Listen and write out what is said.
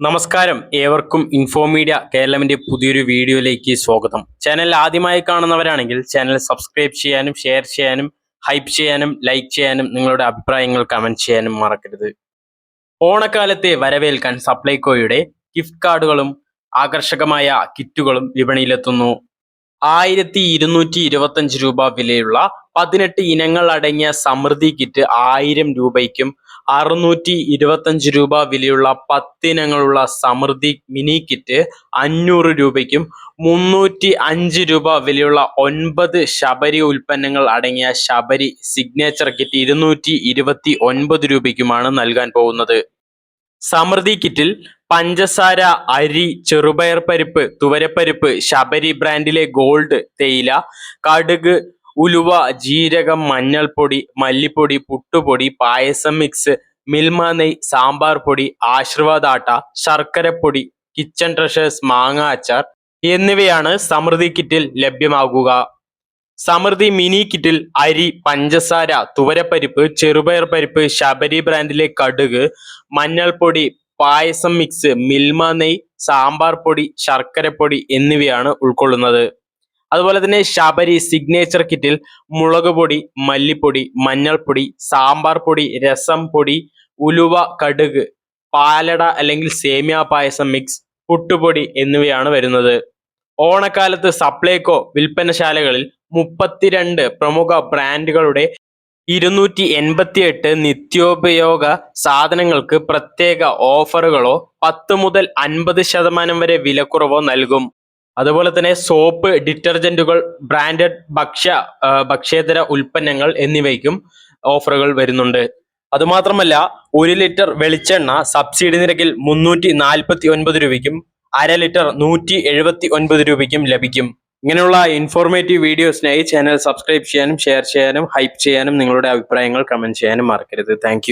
നമസ്കാരം. ഏവർക്കും ഇൻഫോമീഡിയ കേരളമിന്റെ പുതിയൊരു വീഡിയോയിലേക്ക് സ്വാഗതം. ചാനൽ ആദ്യമായി കാണുന്നവരാണെങ്കിൽ ചാനൽ സബ്സ്ക്രൈബ് ചെയ്യാനും ഷെയർ ചെയ്യാനും ഹൈപ്പ് ചെയ്യാനും ലൈക്ക് ചെയ്യാനും നിങ്ങളുടെ അഭിപ്രായങ്ങൾ കമന്റ് ചെയ്യാനും മറക്കരുത്. ഓണക്കാലത്തെ വരവേൽക്കാൻ സപ്ലൈകോയുടെ ഗിഫ്റ്റ് കാർഡുകളും ആകർഷകമായ കിറ്റുകളും വിപണിയിലെത്തുന്നു. ആയിരത്തി ഇരുന്നൂറ്റി ഇരുപത്തഞ്ച് രൂപ വിലയുള്ള പതിനെട്ട് ഇനങ്ങൾ അടങ്ങിയ സമൃദ്ധി കിറ്റ് ആയിരം രൂപയ്ക്കും അറുന്നൂറ്റി ഇരുപത്തഞ്ച് രൂപ വിലയുള്ള പത്തിനങ്ങളുള്ള സമൃദ്ധി മിനി കിറ്റ് അഞ്ഞൂറ് രൂപയ്ക്കും മുന്നൂറ്റി അഞ്ച് രൂപ വിലയുള്ള ഒൻപത് ശബരി ഉൽപ്പന്നങ്ങൾ അടങ്ങിയ ശബരി സിഗ്നേച്ചർ കിറ്റ് ഇരുന്നൂറ്റി ഇരുപത്തി ഒൻപത് രൂപയ്ക്കുമാണ് നൽകാൻ പോകുന്നത്. സമൃദ്ധി കിറ്റിൽ പഞ്ചസാര അരി ചെറുപയർ പരിപ്പ് തുവരപ്പരിപ്പ് ശബരി ബ്രാൻഡിലെ ഗോൾഡ് തേയില കടുക് ഉലുവ ജീരകം മഞ്ഞൾപ്പൊടി മല്ലിപ്പൊടി പുട്ടുപൊടി പായസം മിക്സ് മിൽമ നെയ് സാമ്പാർ പൊടി ആശീർവാദ് ആട്ട ശർക്കരപ്പൊടി കിച്ചൺ ട്രഷേഴ്സ് മാങ്ങ അച്ചാർ എന്നിവയാണ് സമൃദ്ധി കിറ്റിൽ ലഭ്യമാകുക. സമൃദ്ധി മിനി കിറ്റിൽ അരി പഞ്ചസാര തുവരപ്പരിപ്പ് ചെറുപയർ പരിപ്പ് ശബരി ബ്രാൻഡിലെ കടുക് മഞ്ഞൾപ്പൊടി പായസം മിക്സ് മിൽമ നെയ് സാമ്പാർ പൊടി ശർക്കരപ്പൊടി എന്നിവയാണ് ഉൾക്കൊള്ളുന്നത്. അതുപോലെ തന്നെ ശബരി സിഗ്നേച്ചർ കിറ്റിൽ മുളക് പൊടി മല്ലിപ്പൊടി മഞ്ഞൾപ്പൊടി സാമ്പാർ പൊടി രസം പൊടി ഉലുവ കടുക് പാലട അല്ലെങ്കിൽ സേമിയ പായസം മിക്സ് പുട്ടുപൊടി എന്നിവയാണ് വരുന്നത്. ഓണക്കാലത്ത് സപ്ലൈകോ വിൽപ്പനശാലകളിൽ മുപ്പത്തിരണ്ട് പ്രമുഖ ബ്രാൻഡുകളുടെ ഇരുന്നൂറ്റി എൺപത്തിയെട്ട് നിത്യോപയോഗ സാധനങ്ങൾക്ക് പ്രത്യേക ഓഫറുകളോ പത്ത് മുതൽ അൻപത് ശതമാനം വരെ വിലക്കുറവോ നൽകും. അതുപോലെ തന്നെ സോപ്പ് ഡിറ്റർജന്റുകൾ ബ്രാൻഡഡ് ഭക്ഷ്യ ഭക്ഷ്യേതര ഉൽപ്പന്നങ്ങൾ എന്നിവയ്ക്കും ഓഫറുകൾ വരുന്നുണ്ട്. അതുമാത്രമല്ല ഒരു ലിറ്റർ വെളിച്ചെണ്ണ സബ്സിഡി നിരക്കിൽ മുന്നൂറ്റി നാൽപ്പത്തി ഒൻപത് രൂപയ്ക്കും അര ലിറ്റർ നൂറ്റി എഴുപത്തി ഒൻപത് രൂപയ്ക്കും ലഭിക്കും. ഇങ്ങനെയുള്ള ഇൻഫോർമേറ്റീവ് വീഡിയോസിനായി ചാനൽ സബ്സ്ക്രൈബ് ചെയ്യാനും ഷെയർ ചെയ്യാനും ഹൈപ്പ് ചെയ്യാനും നിങ്ങളുടെ അഭിപ്രായങ്ങൾ കമന്റ് ചെയ്യാനും മറക്കരുത്. താങ്ക്